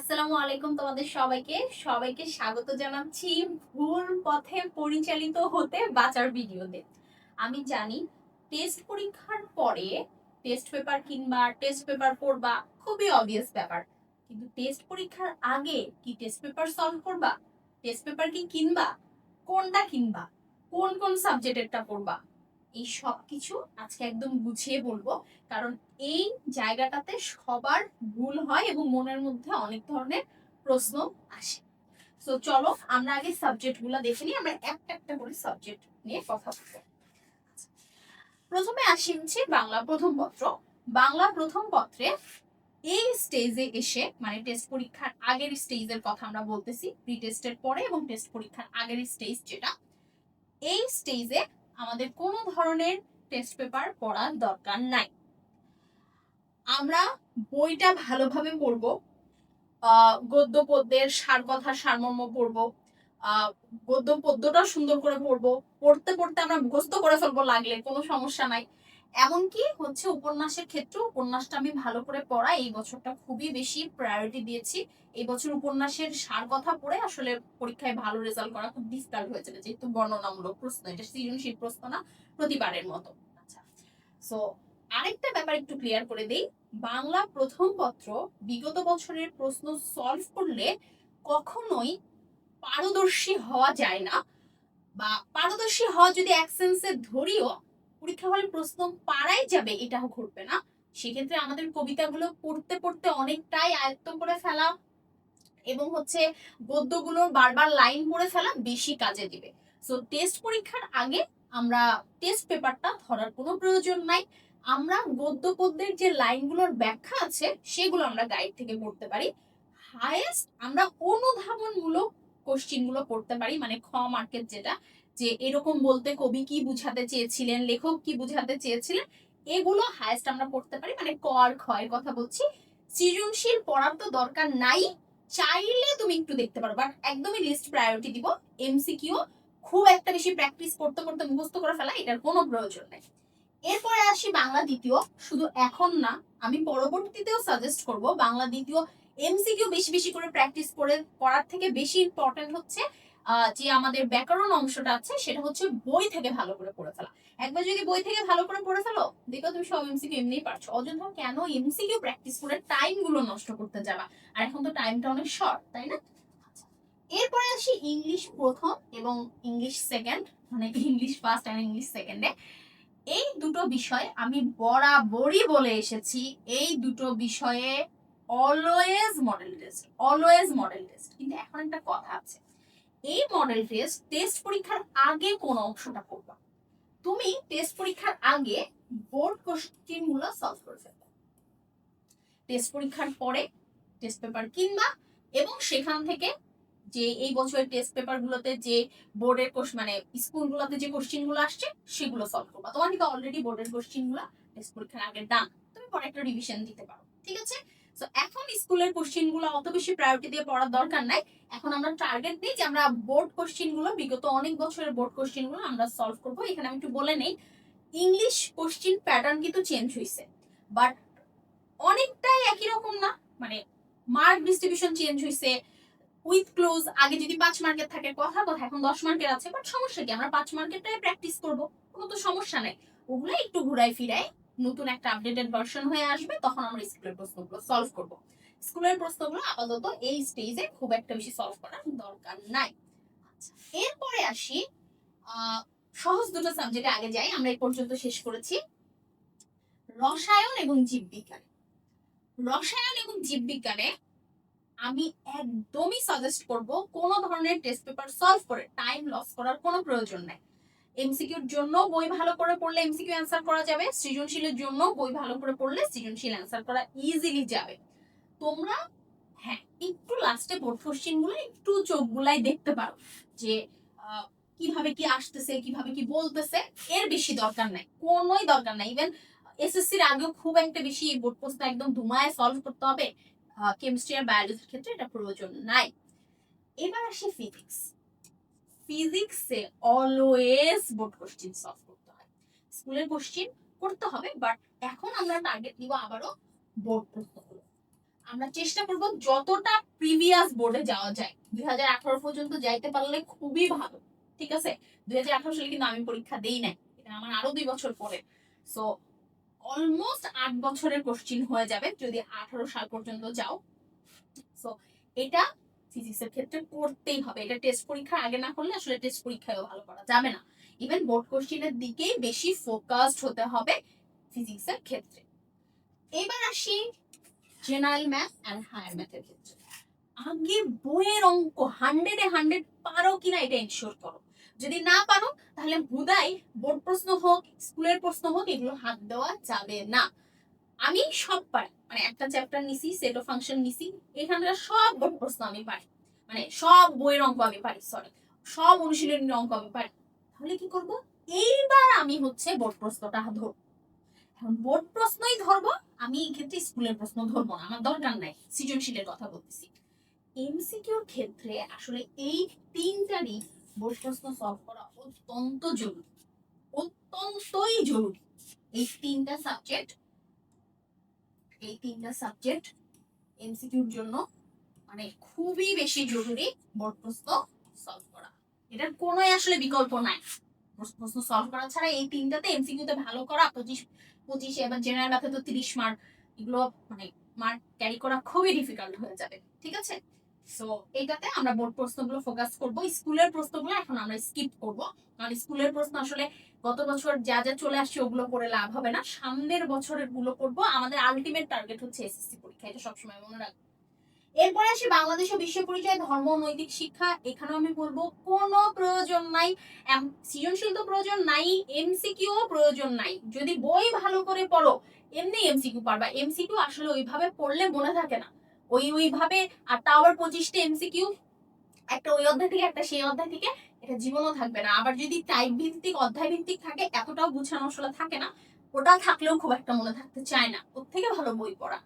আসসালামু আলাইকুম তোমাদের সবাইকে। সবাইকে স্বাগত জানাচ্ছি ভুল পথে পরিচালিত হতে বাঁচার ভিডিওতে। আমি জানি টেস্ট পরীক্ষার পরে টেস্ট পেপার কিনবা টেস্ট পেপার পড়বা, খুবই অবভিয়াস ব্যাপার। কিন্তু টেস্ট পরীক্ষার আগে কি টেস্ট পেপার সলভ করবা? টেস্ট পেপার কি কিনবা? কোনটা কিনবা? কোন কোন সাবজেক্টেরটা পড়বা? এই সব কিছু আজকে একদম বুঝিয়ে বলব। কারণ এই জায়গাটাতে সবার ভুল হয় এবং মনের মধ্যে অনেক ধরনের প্রশ্ন আসে। তো চলো আমরা আগে সাবজেক্টগুলো দেখে নিই, আমরা একটা একটা করে সাবজেক্ট নিয়ে কথা বলব। প্রথমে আসি হচ্ছে বাংলা প্রথম পত্র। বাংলা প্রথম পত্রে এই স্টেজে এসে মানে টেস্ট পরীক্ষার আগের স্টেজের কথা আমরা বলতেছি প্রি টেস্টের পরে এবং টেস্ট পরীক্ষার আগের স্টেজ যেটা, এই স্টেজে আমাদের কোনো ধরনের টেস্ট পেপার পড়ার দরকার নাই। আমরা বইটা ভালোভাবে পড়ব গদ্য পদ্যের সার কথা সারমর্ম পড়ব গদ্য পদ্যটা সুন্দর করে পড়ব। পড়তে পড়তে আমরা মুখস্থ করে ফেলব লাগলে, কোনো সমস্যা নাই। এমনকি হচ্ছে উপন্যাসের ক্ষেত্রে উপন্যাসটা আমি ভালো করে পড়া, এই বছরটা খুবই বেশি প্রায়োরিটি দিয়েছি। এই বছর উপন্যাসের সার কথা পড়ে আসলে পরীক্ষায় ভালো রেজাল্ট করা খুব ডিফিকাল্ট হয়েছিল যেহেতু বর্ণনামূলক প্রশ্ন, এটা সৃজনশীল প্রশ্ন না, প্রতিবারের মতো। আচ্ছা সো আরেকটা ব্যাপার একটু ক্লিয়ার করে দেই। বাংলা প্রথম পত্র বিগত বছরের প্রশ্ন সলভ করলে কখনোই পারদর্শী হওয়া যায় না বা পারদর্শী হওয়া যদি এক সেন্সে ধরিও পরীক্ষা হলে প্রশ্ন পারাই যাবে, এটাও ঘটবে না। সেক্ষেত্রে আমাদের কবিতাগুলো পড়তে পড়তে অনেকটাই আয়ত্ত করে ফেলা এবং হচ্ছে গদ্যগুলোর বারবার লাইন পড়ে ফেলা বেশি কাজে দিবে। সো টেস্ট পরীক্ষার আগে আমরা টেস্ট পেপারটা ধরার কোনো প্রয়োজন নাই। আমরা গদ্য পদ্যের যে লাইনগুলোর ব্যাখ্যা আছে, সেগুলো আমরা গাইড থেকে পড়তে পারি। হায়েস্ট আমরা অনুধাবনমূলক কোশ্চিনগুলো পড়তে পারি মানে খ মার্কেট যেটা। যে এরকম বলতে কবি কি বুঝাতে চেয়েছিলেন, লেখক কি বুঝাতে চেয়েছিলেন, এগুলো হায়েস্ট আমরা পড়তে পারি। মানে ক আর খ এর কথা বলছি। সৃজনশীল পড়ার তো দরকার নাই। চাইলে তুমি একটু দেখতে পারো। বাট একদমই লিস্ট প্রায়োরিটি দিব। এমসিকিউ খুব একটা বেশি প্র্যাকটিস করতে করতে মুখস্থ করে ফেলা, এটার কোনো প্রয়োজন নেই। এরপরে আসি বাংলা দ্বিতীয়। শুধু এখন না, আমি পরবর্তীতেও সাজেস্ট করব, বাংলা দ্বিতীয় এমসিকিউ বেশি বেশি করে প্র্যাকটিস করে করার থেকে বেশি ইম্পর্টেন্ট হচ্ছে যে আমাদের ব্যাকরণ অংশটা আছে সেটা হচ্ছে বই থেকে ভালো করে পড়ে ফেলা। একবার যদি বই থেকে ভালো করে পড়ে ফেলো দেখো তুমি সব এমসিকিউ এমনিই পারছ। অযথা কেন এমসিকিউ প্র্যাকটিস করে টাইমগুলো নষ্ট করতে যাবা? আর এখন তো টাইমটা অনেক শর্ট তাই না? আচ্ছা, এরপরে আসি ইংলিশ প্রথম এবং ইংলিশ সেকেন্ড মানে ইংলিশ ফার্স্ট অ্যান্ড ইংলিশ সেকেন্ডে এই দুটো বিষয় আমি বরাবরই বলে এসেছি এই দুটো বিষয়ে always model test always model test কিন্তু এখন একটা কথা আছে। এই মডেল টেস্ট টেস্ট পরীক্ষার আগে কোন অংশটা করবা? তুমি টেস্ট পরীক্ষার আগে বোর্ড কোশ্চেনগুলো সলভ করে ফেলবে। টেস্ট পরীক্ষার পরে টেস্ট পেপার কিনবা এবং সেখান থেকে যে এই বছরের টেস্ট পেপার গুলোতে যে বোর্ডের কোশ্চেন মানে স্কুলগুলোতে যে কোশ্চেনগুলো আসছে, সেগুলো সলভ করবা। তোমার কিন্তু অলরেডি বোর্ডের কোশ্চেনগুলো টেস্ট পরীক্ষার আগে ডান তুমি পরে একটা রিভিশন দিতে পারো। ঠিক আছে? এখন স্কুলের কোশ্চেনগুলো অত বেশি প্রায়োরিটি দিয়ে পড়ার দরকার নাই। এখন আমরা টার্গেট দিই যে আমরা বোর্ড কোশ্চেনগুলো, বিগত অনেক বছরের বোর্ড কোশ্চেনগুলো আমরা সলভ করব। এখানে আমি একটু বলে নেই ইংলিশ কোশ্চেন প্যাটার্ন কিন্তু চেঞ্জ হয়েছে বাট অনেকটাই একই রকম না মানে মার্ক ডিস্ট্রিবিউশন চেঞ্জ হয়েছে উইথ ক্লোজ আগে যদি পাঁচ মার্কের থাকে, কথা কথা, এখন দশ মার্কের আছে বাট সমস্যা কি? আমরা পাঁচ মার্কেরটাই প্র্যাকটিস করব, কোনো তো সমস্যা নাই। ওগুলো একটু ঘুরাই ফিরাই নতুন একটা আপডেটেড ভার্সন হয়ে আসবে তখন আমরা স্কুলের প্রশ্নগুলো সলভ করব। স্কুলের প্রশ্নগুলো আপাতত এই স্টেজে খুব একটা বেশি সলভ করার দরকার নাই। আচ্ছা, এরপরে আসি সহজ দুটো সাবজেক্টে আগে যাই আমরা এই পর্যন্ত শেষ করেছি। রসায়ন এবং জীববিজ্ঞান। রসায়ন এবং জীববিজ্ঞানে আমি একদমই সাজেস্ট করব কোনো ধরনের টেস্ট পেপার সলভ করে টাইম লস করার কোনো প্রয়োজন নাই। এমসিকিউর জন্য বই ভালো করে পড়লে এমসিকিউ অ্যান্সার করা যাবে, সৃজনশীলের জন্য বই ভালো করে পড়লে সৃজনশীল অ্যান্সার করা ইজিলি যাবে। তোমরা হ্যাঁ একটু লাস্টে বোর্ড কোশ্চেনগুলো একটু চোখ গুলাই দেখতে পারো যে কীভাবে কি আসতেছে, কীভাবে কি বলতেছে, এর বেশি দরকার নাই, কোনোই দরকার নাই। ইভেন এসএসসির আগেও খুব একটা বেশি বোর্ড প্রশ্ন একদম ধুমায় সলভ করতে হবে। কেমিস্ট্রি আর বায়োলজির ক্ষেত্রে এটা প্রয়োজন নাই। এবার আসি ফিজিক্স ফিজিক্সে অলওয়েজ বোর্ড কোশ্চেন সলভ করতে হয়। স্কুলের কোশ্চেন করতে হবে বাট এখন আমরা টার্গেট নিব আবারও বোর্ড প্রশ্নগুলো। আমরা চেষ্টা করব যতটা প্রিভিয়াস বোর্ডে যাওয়া যায়। দুই হাজার আঠারো পর্যন্ত যাইতে পারলে খুবই ভালো, ঠিক আছে? দুই হাজার আঠারো সালে কিন্তু আমি পরীক্ষা দেই নাই, এটা আমার আরও দুই বছর পরে। সো অলমোস্ট আট বছরের কোশ্চিন হয়ে যাবে যদি আঠারো সাল পর্যন্ত যাও। সো এটা ফিজিক্সের ক্ষেত্রে করতেই হবে। এটা টেস্ট পরীক্ষার আগে না করলে আসলে টেস্ট পরীক্ষায়ও ভালো করা যাবে না। ইভেন বোর্ড দিকেই বেশি ফোকাসড হতে হবে ফিজিক্সের ক্ষেত্রে। এবার আসি জেনারেল ম্যাথ অ্যান্ড হায়ার ম্যাথের ক্ষেত্রে। আগে বইয়ের অঙ্ক হান্ড্রেডে হান্ড্রেড পারো কিনা এটা এনশিওর করো। যদি না পারো, তাহলে হুদাই বোর্ড প্রশ্ন হোক স্কুলের প্রশ্ন হোক, এগুলো হাত দেওয়া যাবে না। আমি সব পারি। মানে একটা চ্যাপ্টার নিছি সেট অফ ফাংশন নিছি এখানকার সব বোর্ড প্রশ্ন আমি পারি। মানে সব বইয়ের অঙ্ক আমি পারি সরি সব অনুশীলনীর অঙ্ক আমি পারি। তাহলে কি করব? এইবার আমি হচ্ছে বোর্ড প্রশ্নটা ধরবো। এখন বোর্ড প্রশ্নই ধরবো, আমি এই ক্ষেত্রে স্কুলের প্রশ্ন ধরবো না, আমার দরকার নাই, সৃজনশীলের কথা বলতেছি। এমসিকিউর ক্ষেত্রে আসলে এই তিনটারই বোর্ড প্রশ্ন সলভ করা অত্যন্ত জরুরি, অত্যন্তই জরুরি, এই তিনটা সাবজেক্ট এই তিনটা সাবজেক্ট এমসিকিউর জন্য মানে খুবই বেশি জরুরি বোর্ড প্রশ্ন সলভ করা। এটার কোনো আসলে বিকল্প নাই। প্রশ্ন- সলভ করা ছাড়া এই তিনটাতে এমসিকিউতে ভালো করা, পঁচিশ, পঁচিশে এবার জেনারেল তো তিরিশ মার্ক এগুলো মানে মার্ক ক্যারি করা খুবই ডিফিকাল্ট হয়ে যাবে, ঠিক আছে? সো এটাতে আমরা বোর্ড প্রশ্নগুলো ফোকাস করব। স্কুলের প্রশ্নগুলো এখন আমরা স্কিপ করব। কারণ স্কুলের প্রশ্ন আসলে গত বছর যা যা চলে আসছে ওগুলো করে লাভ হবে না। সামনের বছরেরগুলো করব। আমাদের আলটিমেট টার্গেট হচ্ছে এসএসসি পরীক্ষা। এটা সবসময় মনে রাখব এরপরে আসি বাংলাদেশ বিশ্ব পরিচয়, ধর্ম নৈতিক শিক্ষা। এখানেও আমি বলব, কোনো প্রয়োজন নাই। সৃজনশীল তো প্রয়োজন নাই এমসিকিউ প্রয়োজন নাই। যদি বই ভালো করে পড়ো, এমনি এমসিকিউ পারবা। এমসিকিউ আসলে ওইভাবে পড়লে মনে থাকে না। ওই ওইভাবে, আর টাওয়ার পঁচিশটা এমসিকিউ একটা ওই অধ্যায় থেকে, একটা সেই অধ্যায় থেকে, এটা জীবনও থাকবে না। আবার যদি টাইপ ভিত্তিক, অধ্যায় ভিত্তিক থাকে, এতটাও গুছানো আসলে থাকে না, ওটা থাকলেও খুব একটা মনে থাকতে চায় না। ওর থেকে ভালো বই পড়া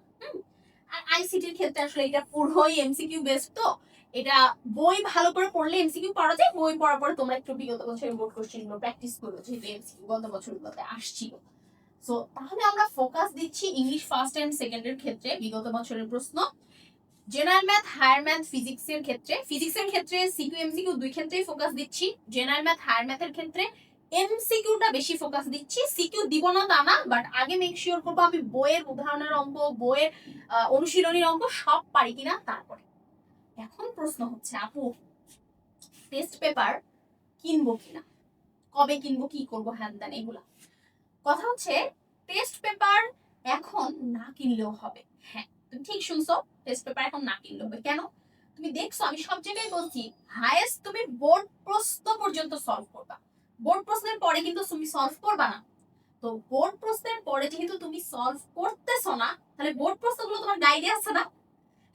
আর আইসিটির ক্ষেত্রে আসলে এটা পুরোই এমসিকিউ বেসড তো। এটা বই ভালো করে পড়লে এমসিকিউ পড়া যায়, বই পড়ার পরে তোমরা একটু বিগত বছরের বোর্ড কোশ্চেনগুলো প্র্যাকটিস করো, যেহেতু এমসিকিউ গত বছরগুলোতে আসছিল। সো তাহলে আমরা ফোকাস দিচ্ছি ইংলিশ ফার্স্ট এন্ড সেকেন্ডের ক্ষেত্রে, বিগত বছরের প্রশ্ন। General math higher math physics এর ক্ষেত্রে ফিজিক্স এর ক্ষেত্রে সিকিউ এমসিকিউ দুই ক্ষেত্রেই ফোকাস দিচ্ছি। জেনারেল ম্যাথ হায়ার ম্যাথের ক্ষেত্রে এমসিকিউটা বেশি ফোকাস দিচ্ছি। সিকিউ দিব না তা না বাট আগে মেক শিওর করব আমি বইয়ের উদাহরণের অঙ্ক, বইয়ের অনুশীলনীর অঙ্ক সব পারি কিনা তারপরে। এখন প্রশ্ন হচ্ছে, আপু টেস্ট পেপার কিনবো কিনা? কবে কিনবো, কি করব হ্যান ত্যান এগুলা। কথা হচ্ছে টেস্ট পেপার এখন না কিনলেও হবে। হ্যাঁ তুমি ঠিক শুনছো? টেস্ট পেপার এখন না কিনলেও হবে। কেন? তুমি দেখছ, আমি সব জায়গায় বলছি হায়েস্ট তুমি বোর্ড প্রশ্ন পর্যন্ত সলভ করবা। বোর্ড প্রশ্নের পরে কিন্তু তুমি সলভ করবা না। তো বোর্ড প্রশ্নের পরে যেহেতু তুমি সলভ করতেছো না, তাহলে বোর্ড প্রশ্নগুলো তোমার গাইডে আছে না?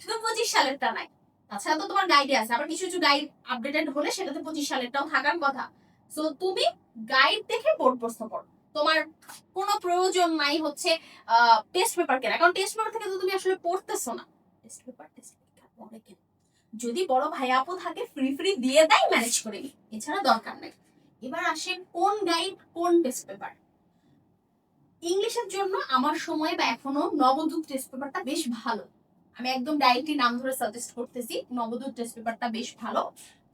শুধু পঁচিশ সালেরটা নাই। তাছাড়া তো তোমার গাইডে আছে। আবার কিছু কিছু গাইড আপডেটেড হলে সেটাতে পঁচিশ সালেরটাও থাকার কথা। সো তুমি গাইড দেখে বোর্ড প্রশ্ন পড়ো। তোমার কোনো প্রয়োজন নাই হচ্ছে টেস্ট পেপার কেনা কারণ টেস্ট পেপার থেকে তো তুমি আসলে পড়তেছো না। টেস্ট পেপার টেস্ট পরীক্ষার পরে কেন? যদি বড় ভাই আপু থাকে ফ্রি ফ্রি দিয়ে দেয় ম্যানেজ করে নিই। এছাড়া দরকার নেই। এবার আসে কোন গাইড কোন টেস্ট পেপার ইংলিশের জন্য আমার সময় বা এখনও নবদূত টেস্ট পেপারটা বেশ ভালো। আমি একদম ডাইরেক্টলি নাম ধরে সাজেস্ট করতেছি, নবদূত টেস্ট পেপারটা বেশ ভালো।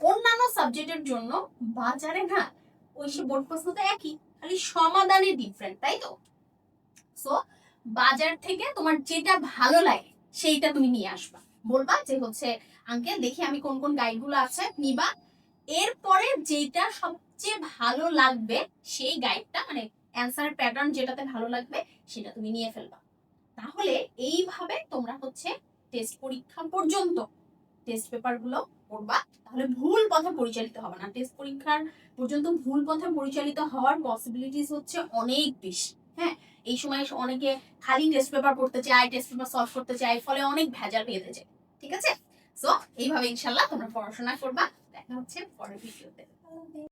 অন্যান্য সাবজেক্টের জন্য বাজারে না ওই সে বোর্ড প্রশ্ন তো একই, খালি ডিফারেন্ট তাই তো? সো বাজার থেকে তোমার যেটা ভালো লাগে, সেইটা তুমি নিয়ে আসবা। বলবা যে হচ্ছে আঙ্কেল দেখি আমি কোন কোন গাইডগুলো আছে, নিবা। এরপরে যেটা সবচেয়ে ভালো লাগবে, সেই গাইডটা মানে অ্যান্সার প্যাটার্ন যেটাতে ভালো লাগবে, সেটা তুমি নিয়ে ফেলবা। তাহলে এইভাবে তোমরা হচ্ছে টেস্ট পরীক্ষা পর্যন্ত টেস্ট পেপারগুলো পড়বা। তাহলে ভুল পথে পরিচালিত হবে না। টেস্ট পরীক্ষার পর্যন্ত ভুল পথে পরিচালিত হওয়ার পসিবিলিটিস হচ্ছে অনেক বেশি। হ্যাঁ এই সময় অনেকে খালি টেস্ট পেপার পড়তে চায় টেস্ট পেপার সলভ করতে চায়, ফলে অনেক ভেজাল বেঁধে যায়, ঠিক আছে? সো এইভাবে ইনশাল্লাহ তোমরা পড়াশোনা করবা। দেখা হচ্ছে পরের ভিডিওতে